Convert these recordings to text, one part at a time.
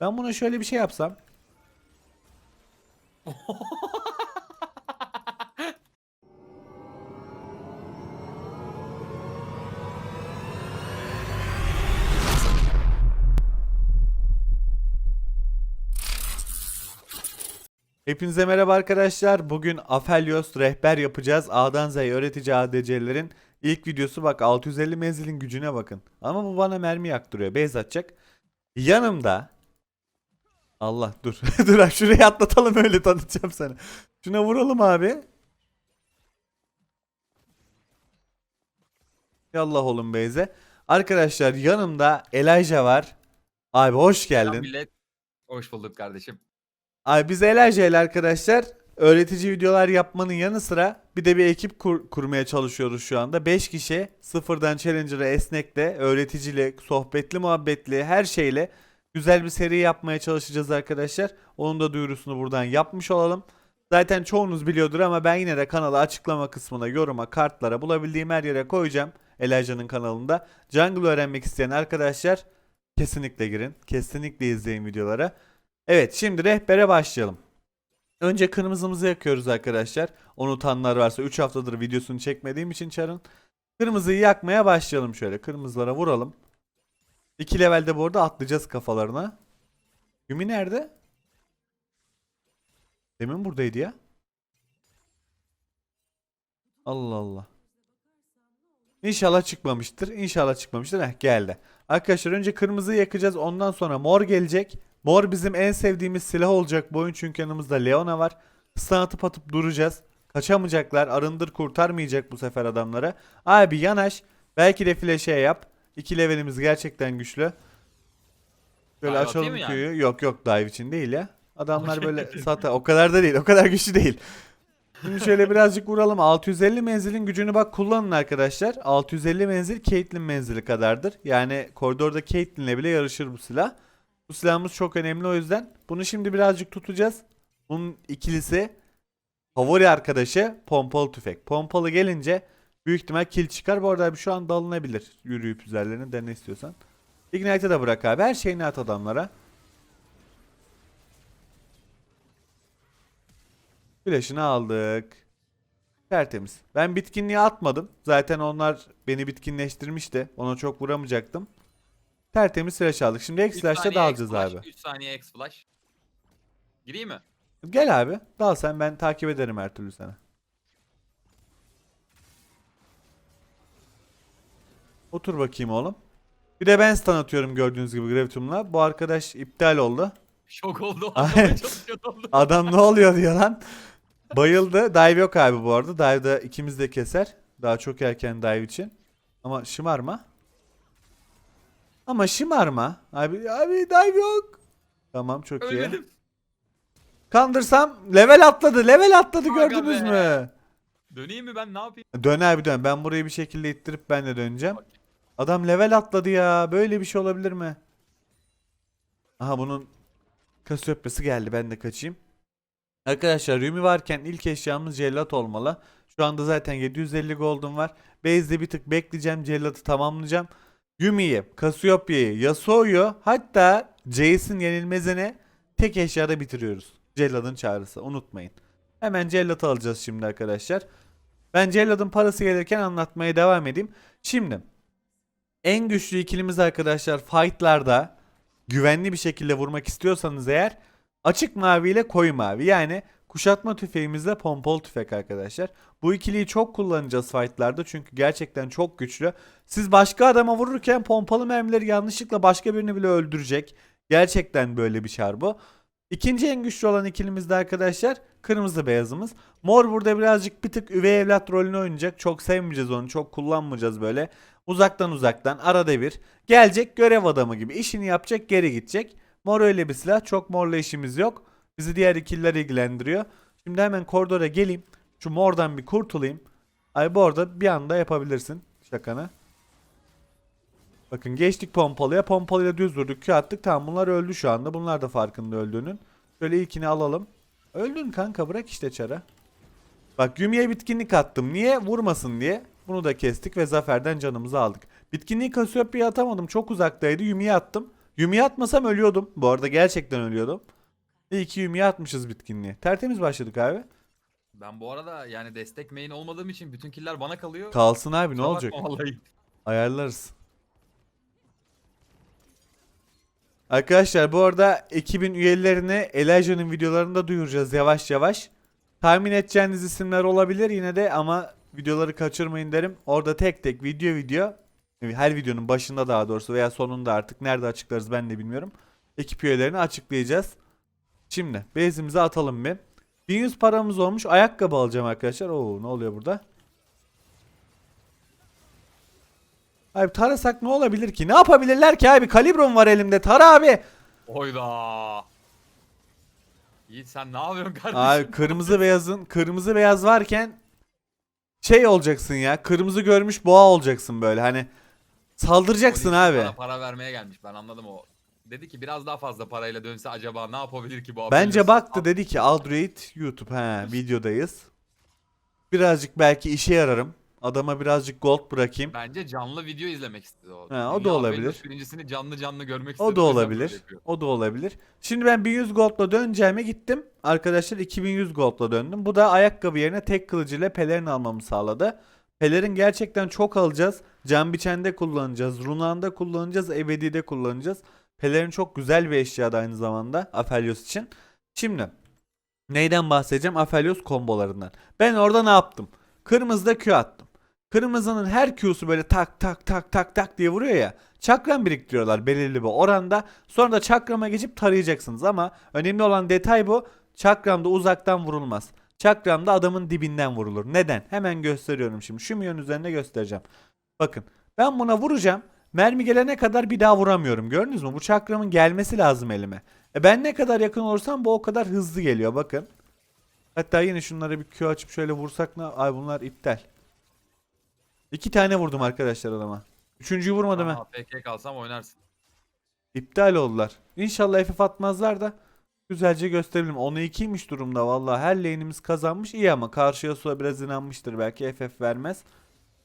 Ben buna şöyle bir şey yapsam. Hepinize merhaba arkadaşlar. Bugün Aphelios rehber yapacağız. A'dan Z'ye öğretici ADC'lerin ilk videosu bak 650 menzilin gücüne bakın. Ama bu bana mermi yaktırıyor. Beyz atacak. Yanımda Allah dur. dur abi şurayı atlatalım öyle tanıtacağım sana. Şuna vuralım abi. Yallah oğlum Beyze. Arkadaşlar yanımda Elijah var. Abi hoş Selam geldin. millet. Hoş bulduk kardeşim. Abi biz Elijah ile arkadaşlar öğretici videolar yapmanın yanı sıra bir de bir ekip kur- kurmaya çalışıyoruz şu anda. 5 kişi sıfırdan Challenger'a esnekle, öğreticiyle, sohbetli muhabbetli her şeyle güzel bir seri yapmaya çalışacağız arkadaşlar. Onun da duyurusunu buradan yapmış olalım. Zaten çoğunuz biliyordur ama ben yine de kanalı açıklama kısmına, yoruma, kartlara bulabildiğim her yere koyacağım. Elijah'ın kanalında. Jungle öğrenmek isteyen arkadaşlar kesinlikle girin. Kesinlikle izleyin videolara. Evet şimdi rehbere başlayalım. Önce kırmızımızı yakıyoruz arkadaşlar. Unutanlar varsa 3 haftadır videosunu çekmediğim için çarın. Kırmızıyı yakmaya başlayalım şöyle. Kırmızılara vuralım. 2 levelde bu arada atlayacağız kafalarına. Yumi nerede? Demin buradaydı ya. Allah Allah. İnşallah çıkmamıştır. İnşallah çıkmamıştır. Heh geldi. Arkadaşlar önce kırmızıyı yakacağız. Ondan sonra mor gelecek. Mor bizim en sevdiğimiz silah olacak bu oyun çünkü yanımızda Leona var. Stun atıp atıp duracağız. Kaçamayacaklar. Arındır kurtarmayacak bu sefer adamlara. Abi yanaş. Belki de flash'e yap. İki levelimiz gerçekten güçlü. Böyle Dive açalım yani? köyü. Yok yok dive için değil ya. Adamlar böyle sata. O kadar da değil. O kadar güçlü değil. Şimdi şöyle birazcık vuralım. 650 menzilin gücünü bak kullanın arkadaşlar. 650 menzil Caitlyn menzili kadardır. Yani koridorda Caitlyn'le bile yarışır bu silah. Bu silahımız çok önemli o yüzden. Bunu şimdi birazcık tutacağız. Bunun ikilisi favori arkadaşı pompalı tüfek. Pompalı gelince büyük ihtimal kill çıkar. Bu arada abi şu an dalınabilir. Yürüyüp üzerlerine dene istiyorsan. Ignite'e de bırak abi. Her şeyini at adamlara. Flash'ını aldık. Tertemiz. Ben bitkinliği atmadım. Zaten onlar beni bitkinleştirmişti. Ona çok vuramayacaktım. Tertemiz flash aldık. Şimdi X flash'ta dalacağız abi. 3 saniye X flash. Gireyim mi? Gel abi. Dal sen ben takip ederim her türlü sana. Otur bakayım oğlum. Bir de ben stun atıyorum gördüğünüz gibi Gravitum'la. Bu arkadaş iptal oldu. Şok oldu. Adam ne oluyor diyor lan. Bayıldı. Dive yok abi bu arada. Dive'da ikimiz de keser. Daha çok erken dive için. Ama şımarma. Ama şımarma. Abi abi dive yok. Tamam çok iyi. Ölmedim. Kandırsam level atladı. Level atladı Aga gördünüz be. mü? Döneyim mi ben ne yapayım? Dön abi dön. Ben burayı bir şekilde ittirip ben de döneceğim. Adam level atladı ya. Böyle bir şey olabilir mi? Aha bunun Kasyopyası geldi. Ben de kaçayım. Arkadaşlar Yumi varken ilk eşyamız cellat olmalı. Şu anda zaten 750 gold'um var. Base'de bir tık bekleyeceğim. Cellatı tamamlayacağım. Yumi'yi, Cassiopea'yı, Yasuo'yu hatta Jace'in yenilmezini tek eşyada bitiriyoruz. Cellad'ın çağrısı. Unutmayın. Hemen cellatı alacağız şimdi arkadaşlar. Ben celladın parası gelirken anlatmaya devam edeyim. Şimdi en güçlü ikilimiz arkadaşlar fightlarda güvenli bir şekilde vurmak istiyorsanız eğer açık mavi ile koyu mavi yani kuşatma tüfeğimizle pompalı tüfek arkadaşlar. Bu ikiliyi çok kullanacağız fightlarda çünkü gerçekten çok güçlü. Siz başka adama vururken pompalı mermileri yanlışlıkla başka birini bile öldürecek. Gerçekten böyle bir şar bu. İkinci en güçlü olan ikilimiz de arkadaşlar kırmızı beyazımız. Mor burada birazcık bir tık üvey evlat rolünü oynayacak. Çok sevmeyeceğiz onu. Çok kullanmayacağız böyle. Uzaktan uzaktan arada bir. Gelecek görev adamı gibi işini yapacak geri gidecek. Mor öyle bir silah. Çok morla işimiz yok. Bizi diğer ikililer ilgilendiriyor. Şimdi hemen koridora geleyim. Şu mordan bir kurtulayım. Ay bu arada bir anda yapabilirsin şakanı. Bakın geçtik pompalıya. Pompalıyla düz durduk. Q attık. Tamam bunlar öldü şu anda. Bunlar da farkında öldüğünün. Şöyle ilkini alalım. Öldün kanka bırak işte çara. Bak Yumi'ye bitkinlik attım. Niye? Vurmasın diye. Bunu da kestik ve zaferden canımızı aldık. Bitkinliği Cassiopeia'ya atamadım. Çok uzaktaydı. Yumi'ye attım. Yumi'ye atmasam ölüyordum. Bu arada gerçekten ölüyordum. İyi ki Yumi'ye atmışız bitkinliği. Tertemiz başladık abi. Ben bu arada yani destek main olmadığım için bütün killer bana kalıyor. Kalsın abi ne Kusura olacak? bakma Vallahi. Ayarlarız. Arkadaşlar bu arada ekibin üyelerini Elijah'ın videolarında duyuracağız yavaş yavaş. Tahmin edeceğiniz isimler olabilir yine de ama videoları kaçırmayın derim. Orada tek tek video video her videonun başında daha doğrusu veya sonunda artık nerede açıklarız ben de bilmiyorum. Ekip üyelerini açıklayacağız. Şimdi base'imize atalım bir. 1100 paramız olmuş. Ayakkabı alacağım arkadaşlar. Oo ne oluyor burada? Abi tarasak ne olabilir ki? Ne yapabilirler ki abi? Kalibron var elimde. Tara abi. Oyda. Yiğit sen ne yapıyorsun kardeşim? Abi kırmızı beyazın kırmızı beyaz varken şey olacaksın ya. Kırmızı görmüş boğa olacaksın böyle. Hani saldıracaksın Polis abi. Bana para vermeye gelmiş ben anladım o. Dedi ki biraz daha fazla parayla dönse acaba ne yapabilir ki bu Bence Aphelios? baktı dedi ki Aldroid YouTube he videodayız. Birazcık belki işe yararım. Adama birazcık gold bırakayım. Bence canlı video izlemek istedi o. Ha, o da olabilir. Birincisini canlı canlı görmek istedi. O da olabilir. O da olabilir. Şimdi ben 1100 gold'la döneceğime gittim. Arkadaşlar 2100 gold'la döndüm. Bu da ayakkabı yerine tek kılıcıyla pelerin almamı sağladı. Pelerin gerçekten çok alacağız. Can biçende kullanacağız. Runan'da kullanacağız. Ebedi'de kullanacağız. Pelerin çok güzel bir eşya da aynı zamanda Aphelios için. Şimdi neyden bahsedeceğim? Aphelios kombolarından. Ben orada ne yaptım? Kırmızıda Q attım. Kırmızının her Q'su böyle tak tak tak tak tak diye vuruyor ya. Çakram biriktiriyorlar belirli bir oranda. Sonra da çakrama geçip tarayacaksınız ama önemli olan detay bu. Çakramda uzaktan vurulmaz. Çakramda adamın dibinden vurulur. Neden? Hemen gösteriyorum şimdi. Şu milyon üzerinde göstereceğim. Bakın ben buna vuracağım. Mermi gelene kadar bir daha vuramıyorum. Gördünüz mü? Bu çakramın gelmesi lazım elime. E ben ne kadar yakın olursam bu o kadar hızlı geliyor. Bakın. Hatta yine şunları bir Q açıp şöyle vursak ne? Ay bunlar iptal. İki tane vurdum arkadaşlar adama. Üçüncüyü vurmadım ha. APK kalsam oynarsın. İptal oldular. İnşallah FF atmazlar da güzelce gösterelim. 10'a 2'ymiş durumda vallahi. Her lane'imiz kazanmış. iyi ama karşıya suya biraz inanmıştır. Belki FF vermez.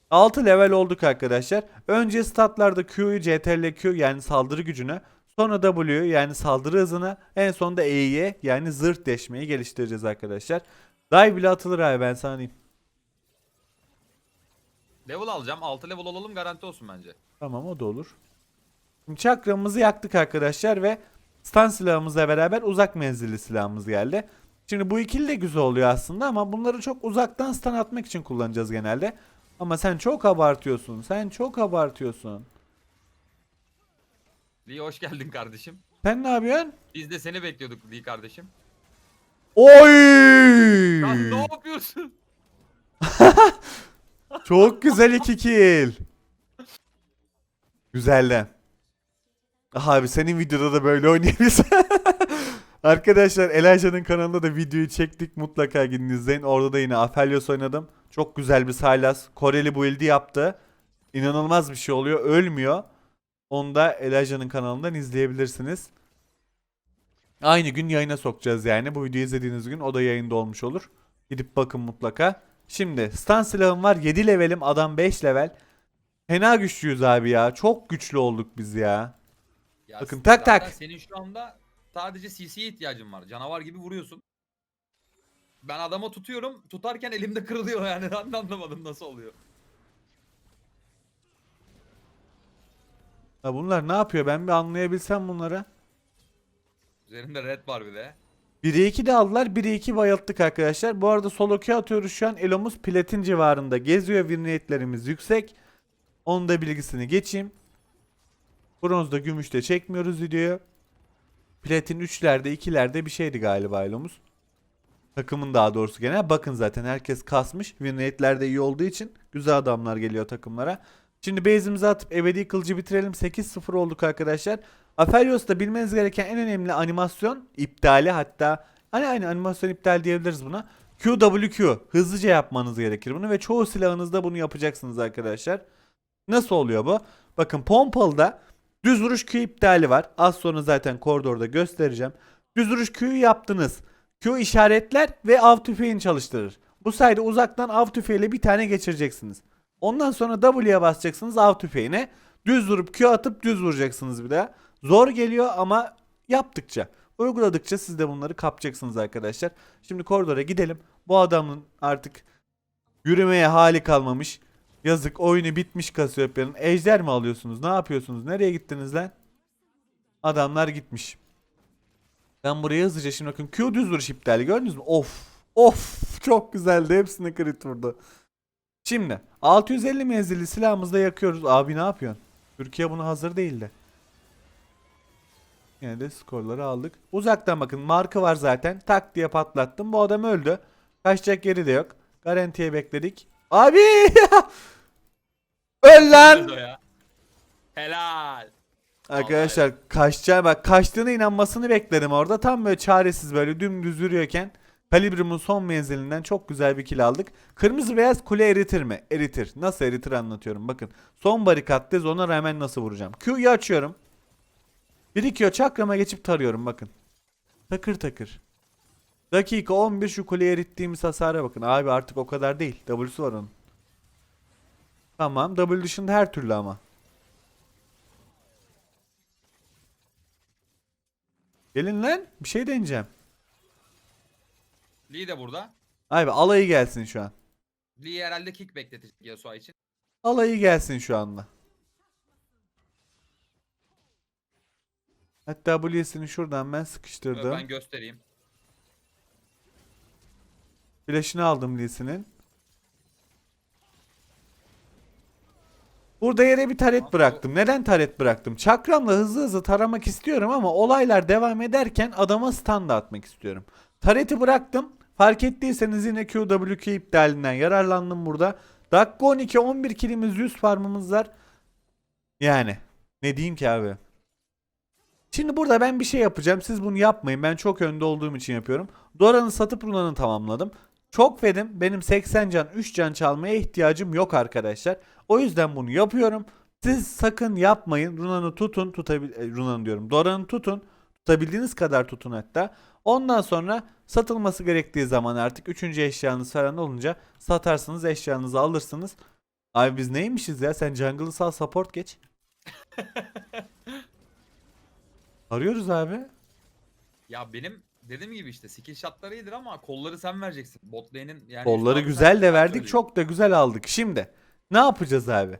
6 level olduk arkadaşlar. Önce statlarda Q'yu CTRL Q yani saldırı gücünü. Sonra W yani saldırı hızını. En sonunda E'yi yani zırh deşmeyi geliştireceğiz arkadaşlar. Dive bile atılır abi ben sana diyeyim. Level alacağım. 6 level olalım garanti olsun bence. Tamam o da olur. Şimdi çakramızı yaktık arkadaşlar ve stun silahımızla beraber uzak menzilli silahımız geldi. Şimdi bu ikili de güzel oluyor aslında ama bunları çok uzaktan stun atmak için kullanacağız genelde. Ama sen çok abartıyorsun. Sen çok abartıyorsun. Lee hoş geldin kardeşim. Sen ne yapıyorsun? Biz de seni bekliyorduk Lee kardeşim. Oy! Lan ne yapıyorsun? Çok güzel iki kill. Güzeldi. Abi senin videoda da böyle oynayabilirsin. Arkadaşlar Elijah'ın kanalında da videoyu çektik. Mutlaka gidin izleyin. Orada da yine Aphelios oynadım. Çok güzel bir Sylas. Koreli build'i yaptı. İnanılmaz bir şey oluyor. Ölmüyor. Onu da Elijah'ın kanalından izleyebilirsiniz. Aynı gün yayına sokacağız yani. Bu videoyu izlediğiniz gün o da yayında olmuş olur. Gidip bakın mutlaka. Şimdi stun silahım var. 7 levelim. Adam 5 level. Fena güçlüyüz abi ya. Çok güçlü olduk biz ya. Ya Bakın, tak zaten tak. Senin şu anda sadece CC'ye ihtiyacın var. Canavar gibi vuruyorsun. Ben adama tutuyorum. Tutarken elimde kırılıyor yani. Ben de anlamadım nasıl oluyor. Ha bunlar ne yapıyor? Ben bir anlayabilsem bunları. Üzerinde red var bir de. 1'e 2 de aldılar. 1'e 2 bayılttık arkadaşlar. Bu arada solo queue atıyoruz şu an. Elomuz platin civarında geziyor. Win rate'lerimiz yüksek. Onun da bilgisini geçeyim. Bronzda gümüşte çekmiyoruz videoyu. Platin 3'lerde 2'lerde bir şeydi galiba Elomuz. Takımın daha doğrusu genel. Bakın zaten herkes kasmış. Win rate'ler de iyi olduğu için güzel adamlar geliyor takımlara. Şimdi base'imizi atıp ebedi kılıcı bitirelim. 8-0 olduk arkadaşlar. Aphelios'ta bilmeniz gereken en önemli animasyon iptali hatta hani aynı animasyon iptal diyebiliriz buna. QWQ hızlıca yapmanız gerekir bunu ve çoğu silahınızda bunu yapacaksınız arkadaşlar. Nasıl oluyor bu? Bakın pompalıda düz vuruş Q iptali var. Az sonra zaten koridorda göstereceğim. Düz vuruş Q'yu yaptınız. Q işaretler ve av tüfeğini çalıştırır. Bu sayede uzaktan av tüfeğiyle bir tane geçireceksiniz. Ondan sonra W'ye basacaksınız av tüfeğine. Düz vurup Q atıp düz vuracaksınız bir daha. Zor geliyor ama yaptıkça, uyguladıkça siz de bunları kapacaksınız arkadaşlar. Şimdi koridora gidelim. Bu adamın artık yürümeye hali kalmamış. Yazık oyunu bitmiş Kasiopya'nın. Ejder mi alıyorsunuz? Ne yapıyorsunuz? Nereye gittiniz lan? Adamlar gitmiş. Ben buraya hızlıca şimdi bakın Q düz vuruş iptali gördünüz mü? Of. Of. Çok güzeldi. Hepsini crit vurdu. Şimdi 650 menzilli silahımızda yakıyoruz. Abi ne yapıyorsun? Türkiye buna hazır değildi. Yine de skorları aldık. Uzaktan bakın markı var zaten. Tak diye patlattım. Bu adam öldü. Kaçacak yeri de yok. Garantiye bekledik. Abi! Öl lan! Helal. Arkadaşlar kaçacağı bak kaçtığına inanmasını bekledim orada. Tam böyle çaresiz böyle dümdüz yürüyorken Kalibrim'in son menzilinden çok güzel bir kill aldık. Kırmızı beyaz kule eritir mi? Eritir. Nasıl eritir anlatıyorum bakın. Son barikattayız ona rağmen nasıl vuracağım. Q'yu açıyorum. Birikiyor çakrama geçip tarıyorum bakın. Takır takır. Dakika 11 şu kuleyi erittiğimiz hasara bakın. Abi artık o kadar değil. W'su var onun. Tamam W dışında her türlü ama. Gelin lan bir şey deneyeceğim. Lee de burada. Abi alayı gelsin şu an. Lee herhalde kick bekletecek Yasuo için. Alayı gelsin şu anda. Hatta W'sini şuradan ben sıkıştırdım. Ben göstereyim. Flash'ını aldım Lee'sinin. Burada yere bir taret bıraktım. Neden taret bıraktım? Çakramla hızlı hızlı taramak istiyorum ama olaylar devam ederken adama stun da atmak istiyorum. Tareti bıraktım. Fark ettiyseniz yine QWK iptalinden yararlandım burada. Dakika 12 11 kilimiz 100 farmımız var. Yani ne diyeyim ki abi? Şimdi burada ben bir şey yapacağım. Siz bunu yapmayın. Ben çok önde olduğum için yapıyorum. Dora'nı satıp Runa'nı tamamladım. Çok fedim. Benim 80 can 3 can çalmaya ihtiyacım yok arkadaşlar. O yüzden bunu yapıyorum. Siz sakın yapmayın. Runa'nı tutun. Tutabil e, Runa'nı diyorum. Dora'nı tutun. Tutabildiğiniz kadar tutun hatta. Ondan sonra satılması gerektiği zaman artık 3. eşyanız falan olunca satarsınız eşyanızı alırsınız. Abi biz neymişiz ya? Sen jungle'ı sal support geç. Arıyoruz abi. Ya benim dediğim gibi işte skill shotları iyidir ama kolları sen vereceksin. Bot lane'in yani Kolları güzel de verdik. Çok da güzel aldık. Şimdi ne yapacağız abi?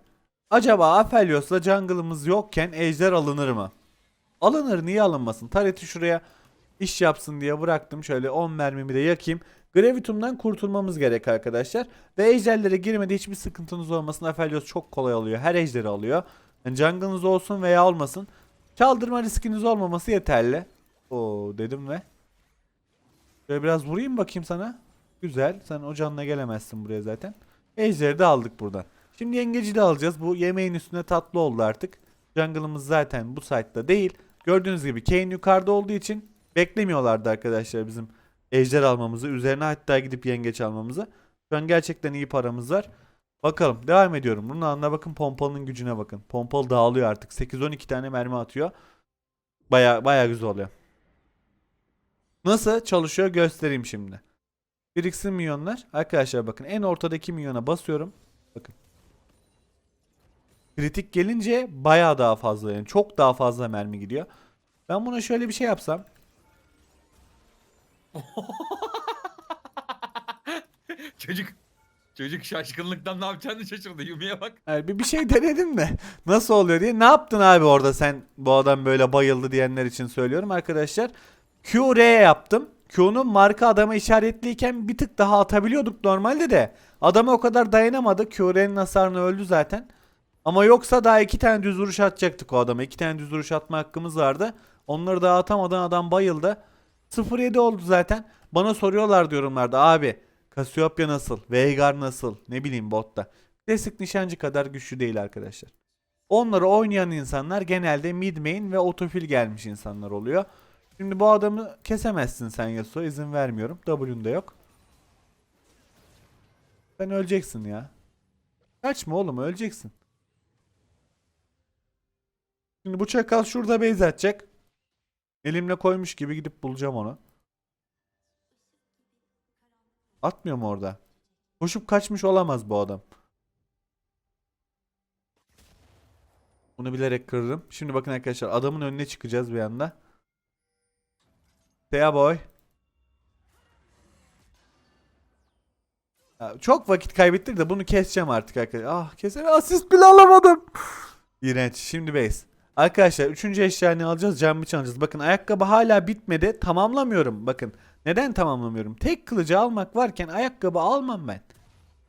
Acaba Aphelios'la jungle'ımız yokken ejder alınır mı? Alınır niye alınmasın? Taret'i şuraya iş yapsın diye bıraktım. Şöyle 10 mermimi de yakayım. Gravitum'dan kurtulmamız gerek arkadaşlar. Ve ejderlere girmede hiçbir sıkıntınız olmasın. Aphelios çok kolay alıyor. Her ejderi alıyor. Yani jungle'ınız olsun veya olmasın. Çaldırma riskiniz olmaması yeterli. Oo dedim ve. Şöyle biraz vurayım bakayım sana. Güzel. Sen o canla gelemezsin buraya zaten. Ejderi de aldık buradan. Şimdi yengeci de alacağız. Bu yemeğin üstüne tatlı oldu artık. Jungle'ımız zaten bu site'da değil. Gördüğünüz gibi Kane yukarıda olduğu için beklemiyorlardı arkadaşlar bizim ejder almamızı. Üzerine hatta gidip yengeç almamızı. Şu an gerçekten iyi paramız var. Bakalım devam ediyorum. Bunun anına bakın pompalının gücüne bakın. Pompalı dağılıyor artık. 8-12 tane mermi atıyor. Baya baya güzel oluyor. Nasıl çalışıyor göstereyim şimdi. Biriksin milyonlar. Arkadaşlar bakın en ortadaki milyona basıyorum. Bakın. Kritik gelince baya daha fazla yani çok daha fazla mermi gidiyor. Ben buna şöyle bir şey yapsam. Çocuk Çocuk şaşkınlıktan ne yapacağını şaşırdı. Yumi'ye bak. Yani bir, bir şey denedim de nasıl oluyor diye. Ne yaptın abi orada sen bu adam böyle bayıldı diyenler için söylüyorum arkadaşlar. QR yaptım. Q'nun marka adama işaretliyken bir tık daha atabiliyorduk normalde de. Adama o kadar dayanamadı. QR'nin hasarını öldü zaten. Ama yoksa daha iki tane düz vuruş atacaktık o adama. İki tane düz vuruş atma hakkımız vardı. Onları daha atamadan adam bayıldı. 0-7 oldu zaten. Bana soruyorlar yorumlarda abi Cassiopeia nasıl? Veigar nasıl? Ne bileyim botta. Klasik nişancı kadar güçlü değil arkadaşlar. Onları oynayan insanlar genelde mid main ve otofil gelmiş insanlar oluyor. Şimdi bu adamı kesemezsin sen Yasuo izin vermiyorum. W'nda yok. Sen öleceksin ya. Kaçma oğlum öleceksin. Şimdi bu çakal şurada base atacak. Elimle koymuş gibi gidip bulacağım onu. Atmıyor mu orada? Koşup kaçmış olamaz bu adam. Bunu bilerek kırdım. Şimdi bakın arkadaşlar adamın önüne çıkacağız bir anda. Thea boy. Çok vakit kaybettik de bunu keseceğim artık arkadaşlar. Ah keser asist bile alamadım. İğrenç. Şimdi base. Arkadaşlar üçüncü eşya ne alacağız? Cam bıçağı alacağız. Bakın ayakkabı hala bitmedi. Tamamlamıyorum. Bakın. Neden tamamlamıyorum? Tek kılıcı almak varken ayakkabı almam ben.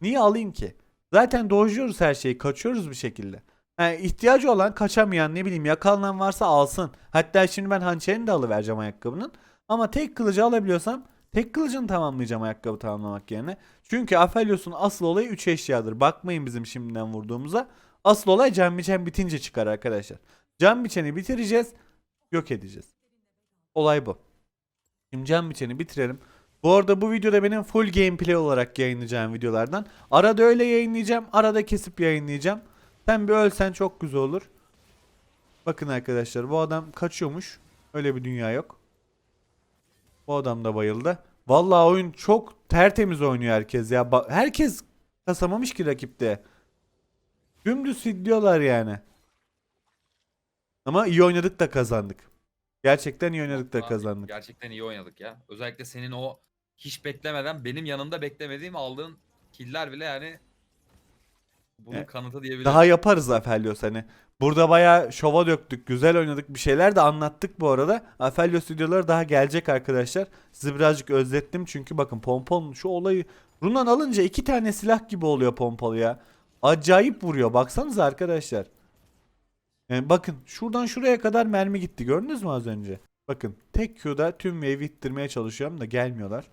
Niye alayım ki? Zaten dojluyoruz her şeyi. Kaçıyoruz bir şekilde. Yani ihtiyacı olan kaçamayan ne bileyim yakalanan varsa alsın. Hatta şimdi ben hançerini de alıvereceğim ayakkabının. Ama tek kılıcı alabiliyorsam tek kılıcını tamamlayacağım ayakkabı tamamlamak yerine. Çünkü Aphelios'un asıl olayı 3 eşyadır. Bakmayın bizim şimdiden vurduğumuza. Asıl olay can biçen bitince çıkar arkadaşlar. Can biçeni bitireceğiz. Yok edeceğiz. Olay bu. Şimdi can biçeni bitirelim. Bu arada bu videoda benim full gameplay olarak yayınlayacağım videolardan. Arada öyle yayınlayacağım. Arada kesip yayınlayacağım. Sen bir ölsen çok güzel olur. Bakın arkadaşlar bu adam kaçıyormuş. Öyle bir dünya yok. Bu adam da bayıldı. Vallahi oyun çok tertemiz oynuyor herkes ya. Ba- herkes kasamamış ki rakipte. Dümdüz diyorlar yani. Ama iyi oynadık da kazandık. Gerçekten iyi oynadık da Abi, kazandık. Gerçekten iyi oynadık ya. Özellikle senin o hiç beklemeden benim yanımda beklemediğim aldığın killer bile yani bunun Evet. kanıtı diyebilirim. Daha yaparız Aphelios hani. Burada bayağı şova döktük. Güzel oynadık. Bir şeyler de anlattık bu arada. Aphelios videoları daha gelecek arkadaşlar. Sizi birazcık özlettim. Çünkü bakın pompon şu olayı. Runan alınca iki tane silah gibi oluyor pompalı ya. Acayip vuruyor. Baksanıza arkadaşlar. Yani bakın şuradan şuraya kadar mermi gitti. Gördünüz mü az önce? Bakın tek Q'da tüm wave'i ittirmeye çalışıyorum da gelmiyorlar.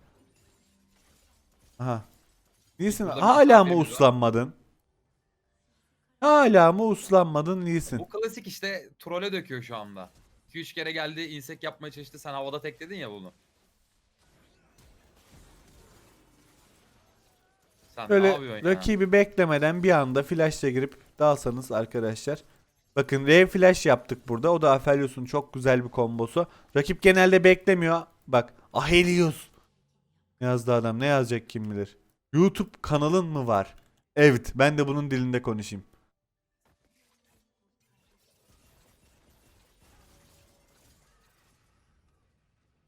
Aha. Bir hala mı uslanmadın? Hala mı uslanmadın Lee'sin? Bu klasik işte trole döküyor şu anda. 2-3 kere geldi insek yapmaya çalıştı sen havada tekledin ya bunu. Sen Böyle yapıyorsun ya? rakibi beklemeden bir anda flash'la girip dalsanız arkadaşlar. Bakın R flash yaptık burada. O da Aphelios'un çok güzel bir kombosu. Rakip genelde beklemiyor. Bak Ahelios yazdı adam. Ne yazacak kim bilir. YouTube kanalın mı var? Evet ben de bunun dilinde konuşayım.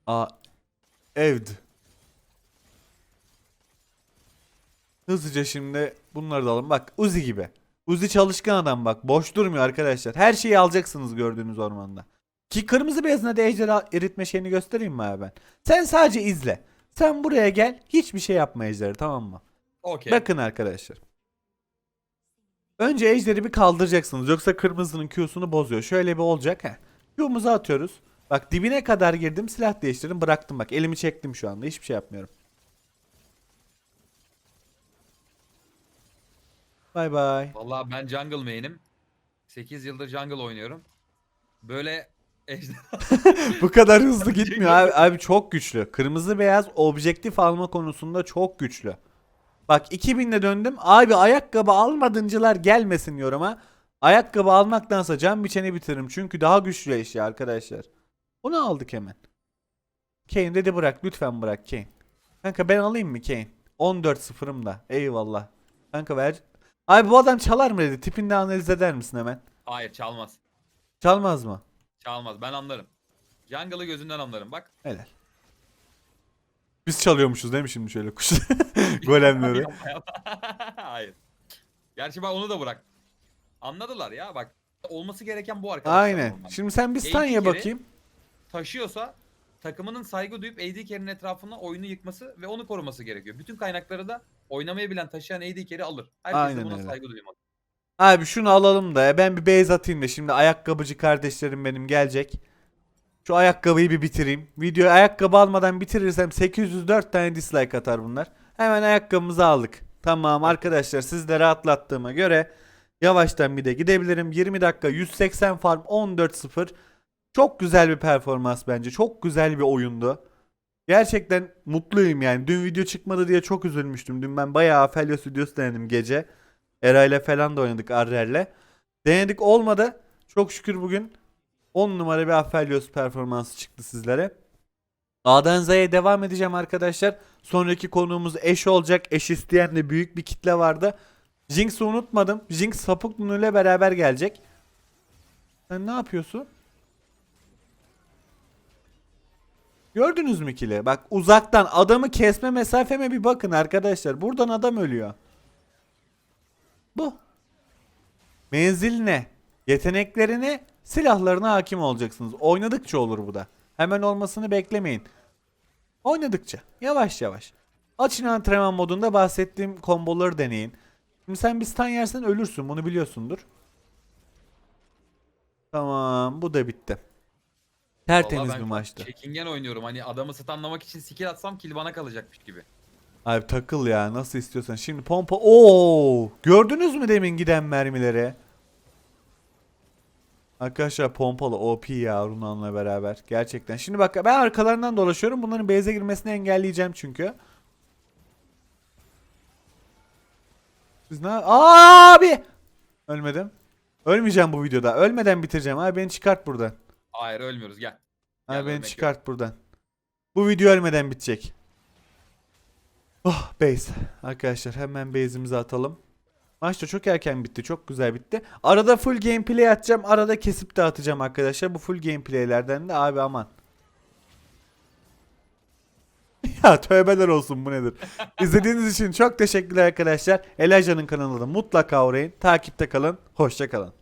A evet. Hızlıca şimdi bunları da alalım. Bak Uzi gibi. Uzi çalışkan adam bak. Boş durmuyor arkadaşlar. Her şeyi alacaksınız gördüğünüz ormanda. Ki kırmızı beyazına da ejderha eritme şeyini göstereyim mi abi ben? Sen sadece izle. Sen buraya gel. Hiçbir şey yapma ejderi tamam mı? Okey. Bakın arkadaşlar. Önce ejderi bir kaldıracaksınız. Yoksa kırmızının Q'sunu bozuyor. Şöyle bir olacak. Heh. Q'muzu atıyoruz. Bak dibine kadar girdim. Silah değiştirdim. Bıraktım bak. Elimi çektim şu anda. Hiçbir şey yapmıyorum. Bay bay. Vallahi ben jungle main'im. 8 yıldır jungle oynuyorum. Böyle ejderha Bu kadar hızlı gitmiyor abi. Abi çok güçlü. Kırmızı beyaz objektif alma konusunda çok güçlü. Bak 2000'de döndüm. Abi ayakkabı almadıncılar gelmesin yoruma. Ayakkabı almaktansa can biçeni bitiririm. Çünkü daha güçlü eşya arkadaşlar. Bunu aldık hemen. Kane dedi bırak. Lütfen bırak Kane. Kanka ben alayım mı Kane? 14 sıfırım da. Eyvallah. Kanka ver. Abi bu adam çalar mı dedi. Tipinde analiz eder misin hemen? Hayır çalmaz. Çalmaz mı? Çalmaz. Ben anlarım. Jungle'ı gözünden anlarım bak. Helal. Biz çalıyormuşuz değil mi şimdi şöyle kuş golemleri? Hayır. Gerçi bak onu da bırak. Anladılar ya bak. Olması gereken bu arkadaşlar. Aynen. normalde. Şimdi sen bir stun bakayım. Taşıyorsa takımının saygı duyup AD carry'nin etrafında oyunu yıkması ve onu koruması gerekiyor. Bütün kaynakları da oynamayı bilen taşıyan AD carry alır. Herkes Aynen de buna öyle. saygı duymalı. Abi şunu alalım da ya. Ben bir base atayım da şimdi ayakkabıcı kardeşlerim benim gelecek. Şu ayakkabıyı bir bitireyim. Videoyu ayakkabı almadan bitirirsem 804 tane dislike atar bunlar. Hemen ayakkabımızı aldık. Tamam arkadaşlar sizleri rahatlattığıma göre yavaştan bir de gidebilirim. 20 dakika 180 farm 14-0. Çok güzel bir performans bence. Çok güzel bir oyundu. Gerçekten mutluyum yani. Dün video çıkmadı diye çok üzülmüştüm. Dün ben bayağı Aphelios videosu denedim gece. Eray'la falan da oynadık Arrer'le. Denedik olmadı. Çok şükür bugün 10 numara bir Aphelios performansı çıktı sizlere. A'dan Z'ye devam edeceğim arkadaşlar. Sonraki konuğumuz eş olacak. Eş isteyen de büyük bir kitle vardı. Jinx'i unutmadım. Jinx sapık ile beraber gelecek. Sen ne yapıyorsun? Gördünüz mü kili? Bak uzaktan adamı kesme mesafeme bir bakın arkadaşlar. Buradan adam ölüyor. Bu. Menziline, yeteneklerine, silahlarına hakim olacaksınız. Oynadıkça olur bu da. Hemen olmasını beklemeyin. Oynadıkça, yavaş yavaş. Açın antrenman modunda bahsettiğim komboları deneyin. Şimdi sen bir stun yersen ölürsün bunu biliyorsundur. Tamam bu da bitti. Tertemiz Vallahi bir ben maçtı. Çekingen oynuyorum. Hani adamı stunlamak için skill atsam kill bana kalacakmış gibi. Abi takıl ya nasıl istiyorsan. Şimdi pompa. Oo! Gördünüz mü demin giden mermileri? Arkadaşlar pompalı OP ya Runan'la beraber. Gerçekten. Şimdi bak ben arkalarından dolaşıyorum. Bunların base'e girmesini engelleyeceğim çünkü. Siz ne? Abi! Ölmedim. Ölmeyeceğim bu videoda. Ölmeden bitireceğim. Abi beni çıkart buradan. Hayır ölmüyoruz gel. Abi Gel, beni ölmek yok. çıkart buradan. Bu video ölmeden bitecek. Oh base. Arkadaşlar hemen base'imizi atalım. Maç da çok erken bitti. Çok güzel bitti. Arada full gameplay atacağım. Arada kesip de atacağım arkadaşlar. Bu full gameplaylerden de abi aman. ya tövbeler olsun bu nedir? İzlediğiniz için çok teşekkürler arkadaşlar. Elijah'ın kanalına mutlaka uğrayın. Takipte kalın. Hoşça kalın.